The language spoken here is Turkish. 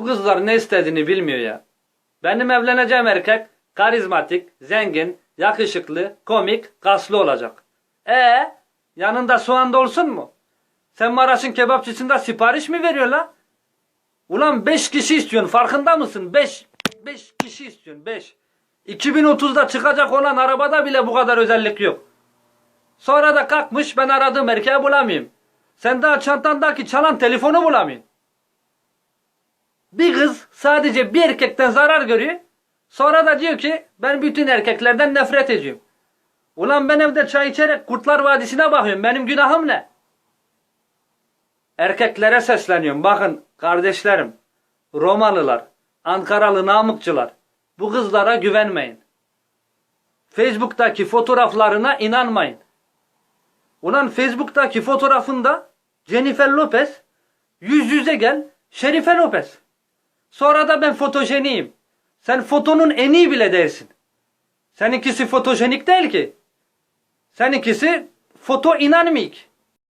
Bu kızlar ne istediğini bilmiyor ya. Benim evleneceğim erkek karizmatik, zengin, yakışıklı, komik, kaslı olacak. E yanında soğan da olsun mu? Sen Maraş'ın kebapçısında sipariş mi veriyor la? Ulan 5 kişi istiyorsun farkında mısın? 5 5 kişi istiyorsun 5. 2030'da çıkacak olan arabada bile bu kadar özellik yok. Sonra da kalkmış ben aradığım erkeği bulamayayım. Sen daha çantandaki çalan telefonu bulamayın. Bir kız sadece bir erkekten zarar görüyor. Sonra da diyor ki ben bütün erkeklerden nefret ediyorum. Ulan ben evde çay içerek Kurtlar Vadisi'ne bakıyorum. Benim günahım ne? Erkeklere sesleniyorum. Bakın kardeşlerim, Romalılar, Ankaralı namıkçılar. Bu kızlara güvenmeyin. Facebook'taki fotoğraflarına inanmayın. Ulan Facebook'taki fotoğrafında Jennifer Lopez, yüz yüze gel Şerife Lopez. Sonra da ben fotojeniyim. Sen fotonun en iyi bile değilsin. Seninkisi fotojenik değil ki. Seninkisi foto inanmıyık.